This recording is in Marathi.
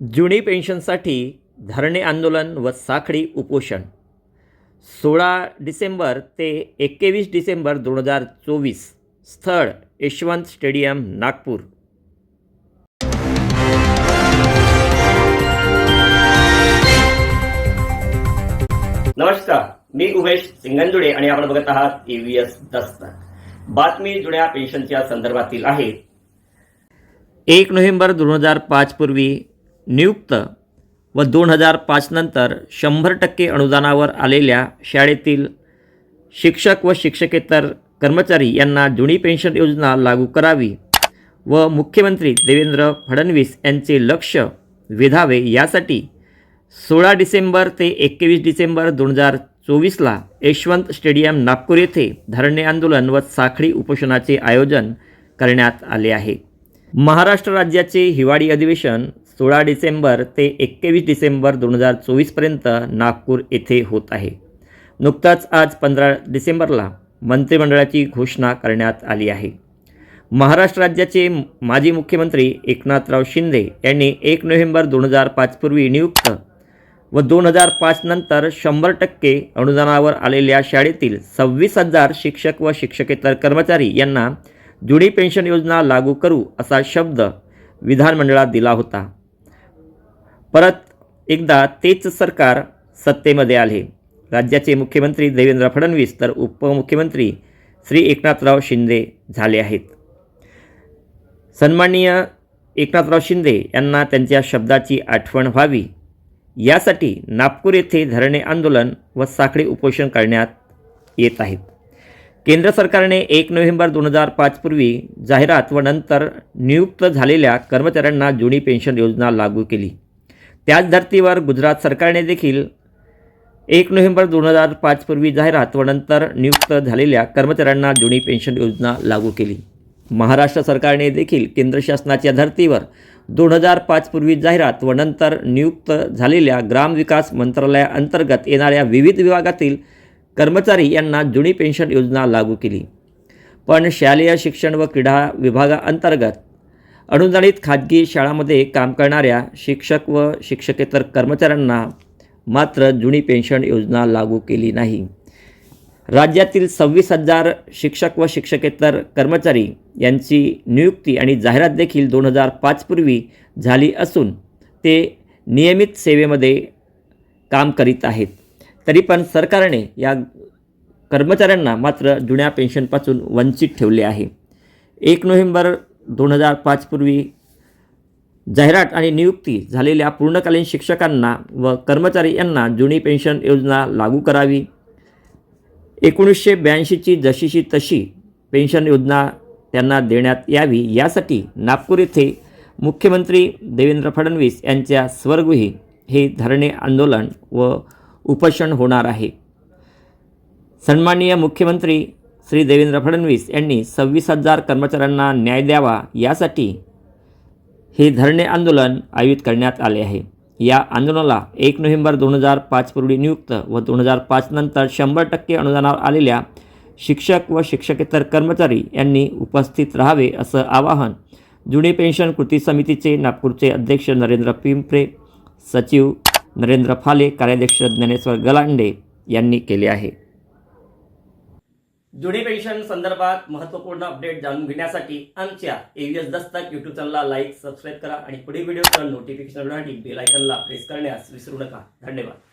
जुनी पेन्शनसाठी धरणे आंदोलन व साखळी उपोषण. सोळा डिसेंबर ते एकवीस डिसेंबर दोन हजार चोवीस. स्थळ यशवंत स्टेडियम नागपूर. नमस्कार मी उमेश सिंगंजुडे आणि आपण बघत आहात एव्हीएस दस्तक. बातमी जुन्या पेन्शनच्या संदर्भातील आहे. एक नोव्हेंबर दोन हजार पाच पूर्वी नियुक्त व दोन हजार पाचनंतर शंभर टक्के अनुदानावर आलेल्या शाळेतील शिक्षक व शिक्षकेतर कर्मचारी यांना जुनी पेन्शन योजना लागू करावी व मुख्यमंत्री देवेंद्र फडणवीस यांचे लक्ष वेधावे यासाठी सोळा डिसेंबर ते एकवीस डिसेंबर दोन हजार चोवीसला यशवंत स्टेडियम नागपूर येथे धरणे आंदोलन व साखळी उपोषणाचे आयोजन करण्यात आले आहे. महाराष्ट्र राज्याचे हिवाळी अधिवेशन सोळा डिसेंबर ते एकवीस डिसेंबर दोन हजार चोवीसपर्यंत नागपूर येथे होत आहे. नुकताच आज पंधरा डिसेंबरला मंत्रिमंडळाची घोषणा करण्यात आली आहे. महाराष्ट्र राज्याचे माजी मुख्यमंत्री एकनाथराव शिंदे यांनी एक नोव्हेंबर दोन हजार पाचपूर्वी नियुक्त व दोन हजार पाच नंतर शंभर टक्के अनुदानावर आलेल्या शाळेतील सव्वीस हजार शिक्षक व शिक्षकेतर कर्मचारी यांना जुनी पेन्शन योजना लागू करू असा शब्द विधानमंडळात दिला होता. परत एकदा तेच सरकार सत्तेमध्ये आले. राज्याचे मुख्यमंत्री देवेंद्र फडणवीस तर उपमुख्यमंत्री श्री एकनाथराव शिंदे झाले आहेत. सन्माननीय एकनाथराव शिंदे यांना त्यांच्या शब्दाची आठवण व्हावी. यासाठी नागपूर येथे धरणे आंदोलन व साखळी उपोषण करण्यात येत आहेत केंद्र सरकारने एक नोव्हेंबर दोन हजार पाचपूर्वी जाहिरात व नंतर नियुक्त झालेल्या कर्मचाऱ्यांना जुनी पेन्शन योजना लागू केली. त्याच धर्तीवर गुजरात सरकारने देखील एक नोव्हेंबर दोन हजार पाचपूर्वी जाहिरात व नंतर नियुक्त झालेल्या कर्मचाऱ्यांना जुनी पेन्शन योजना लागू केली. महाराष्ट्र सरकारने देखील केंद्र शासनाच्या धर्तीवर दोन हजार पाचपूर्वी जाहिरात व नंतर नियुक्त झालेल्या ग्रामविकास मंत्रालयाअंतर्गत येणाऱ्या विविध विभागातील कर्मचारी यांना जुनी पेन्शन योजना लागू केली. पण शालेय शिक्षण व क्रीडा विभागाअंतर्गत अनुदानित खाजगी शाळामध्ये काम करणाऱ्या शिक्षक व शिक्षकेतर कर्मचाऱ्यांना मात्र जुनी पेन्शन योजना लागू केली नाही. राज्यातील सव्वीस हजार शिक्षक व शिक्षकेतर कर्मचारी यांची नियुक्ती आणि जाहिरात देखील दोन हजार पाचपूर्वी झाली असून ते नियमित सेवेमध्ये काम करीत आहेत. तरी पण सरकारने या कर्मचाऱ्यांना मात्र जुन्या पेन्शनपासून वंचित ठेवले आहे. एक नोव्हेंबर दोन हजार पाचपूर्वी जाहिरात आणि नियुक्ती झालेल्या पूर्णकालीन शिक्षकांना व कर्मचारी यांना जुनी पेन्शन योजना लागू करावी. एकोणीसशे ब्याऐंशीची जशीची तशी पेन्शन योजना त्यांना देण्यात यावी. यासाठी नागपूर येथे मुख्यमंत्री देवेंद्र फडणवीस यांच्या स्वरगृही हे धरणे आंदोलन व उपोषण होणार आहे. सन्माननीय मुख्यमंत्री श्री देवेंद्र फडणवीस यांनी सव्वीस हजार कर्मचाऱ्यांना न्याय द्यावा यासाठी हे धरणे आंदोलन आयोजित करण्यात आले आहे. या आंदोलनाला एक नोव्हेंबर दोन हजार पाचपूर्वी नियुक्त व दोन हजार पाच नंतर शंभर टक्के अनुदानावर आलेल्या शिक्षक व शिक्षकेतर कर्मचारी यांनी उपस्थित राहावे असं आवाहन जुने पेन्शन कृती समितीचे नागपूरचे अध्यक्ष नरेंद्र पिंपरे सचिव नरेंद्र फाले कार्याध्यक्ष ज्ञानेश्वर गलांडे यांनी केले आहे. जुनी पेन्शन संदर्भात महत्त्वपूर्ण अपडेट जाणून घेण्यासाठी आमच्या एव्हीएस दस्तक यूट्यूब चॅनलला लाईक सबस्क्राईब करा आणि पुढील व्हिडिओ नोटिफिकेशन मिळवण्यासाठी बेल आयकनला प्रेस करण्यास विसरू नका. धन्यवाद.